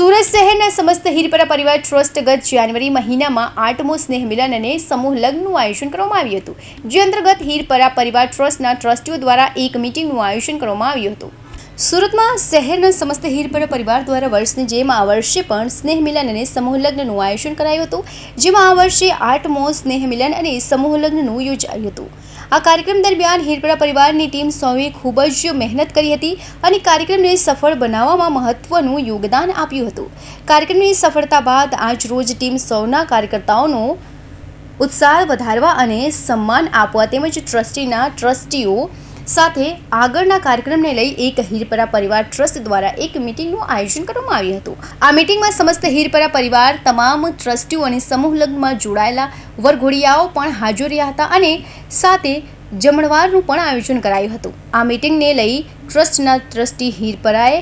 સુરત શહેરના સમસ્ત હીરપરા પરિવાર ટ્રસ્ટ ગત જાન્યુઆરી મહિનામાં આઠમો સ્નેહ મિલન અને સમૂહ લગ્નનું આયોજન કરવામાં આવ્યું હતું. જે અંતર્ગત હીરપરા પરિવાર ટ્રસ્ટના ટ્રસ્ટીઓ દ્વારા એક મિટિંગનું આયોજન કરવામાં આવ્યું હતું. સુરતમાં શહેરના સમસ્ત હીરપર પરિવાર દ્વારા વર્ષની જેમ આ વર્ષે પણ સ્નેહ મિલન અને સમૂહ લગ્નનું આયોજન કરાયું હતું, જેમાં આ વર્ષે આઠમો સ્નેહ મિલન અને સમૂહ લગ્નનું યોજાયું હતું. આ કાર્યક્રમ દરમિયાન હીરપરા પરિવારની ટીમ સૌએ ખૂબ જ મહેનત કરી હતી અને કાર્યક્રમને સફળ બનાવવામાં મહત્વનું યોગદાન આપ્યું હતું. કાર્યક્રમની સફળતા બાદ આજ રોજ ટીમ સૌના કાર્યકર્તાઓનો ઉત્સાહ વધારવા અને સન્માન આપવા તેમજ ટ્રસ્ટીના ટ્રસ્ટીઓ સાથે આગળના કાર્યક્રમને લઈ એક હીરપરા પરિવાર ટ્રસ્ટ દ્વારા એક મિટિંગનું આયોજન કરવામાં આવ્યું હતું. આ મિટિંગમાં સમસ્ત હીરપરા પરિવાર, તમામ ટ્રસ્ટીઓ અને સમૂહ લગ્નમાં જોડાયેલા વરઘોડિયાઓ પણ હાજર રહ્યા હતા અને સાથે જમણવારનું પણ આયોજન કરાયું હતું. આ મિટિંગને લઈ ટ્રસ્ટના ટ્રસ્ટી હીરપરાએ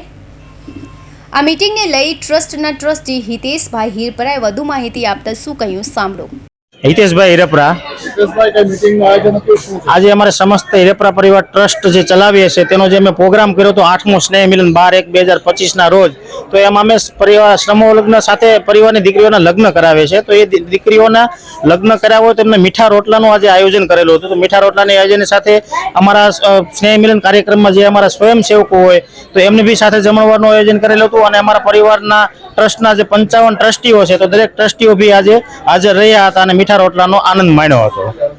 આ મીટિંગને લઈ ટ્રસ્ટના ટ્રસ્ટી હિતેશભાઈ હીરપરાએ વધુ માહિતી આપતા શું કહ્યું સાંભળો. હિતેશભાઈ હિરપરા આજે અમારે સમસ્ત હિરેપરા પરિવાર ટ્રસ્ટ જે ચલાવીએ છીએ, તેનો જે અમે પ્રોગ્રામ કર્યો હતો, આઠમો સ્નેહ મિલન બાર એક બે હજાર પચીસના રોજ, તો એમાં અમે પરિવાર શ્રમોલગ્ન લગ્ન સાથે પરિવારની દીકરીઓના લગ્ન કરાવે છે. તો એ દીકરીઓના લગ્ન કરાવ્યા હોય તો એમને મીઠા રોટલાનું આજે આયોજન કરેલું હતું. તો મીઠા રોટલાની આયોજન સાથે અમારા સ્નેહ મિલન કાર્યક્રમમાં જે અમારા સ્વયંસેવકો હોય, તો એમને બી સાથે જમણવારનું આયોજન કરેલું હતું. અને અમારા પરિવારના ટ્રસ્ટના જે પંચાવન ટ્રસ્ટીઓ છે, તો દરેક ટ્રસ્ટીઓ બી આજે હાજર રહ્યા હતા અને મીઠા રોટલાનો આનંદ માણ્યો હતો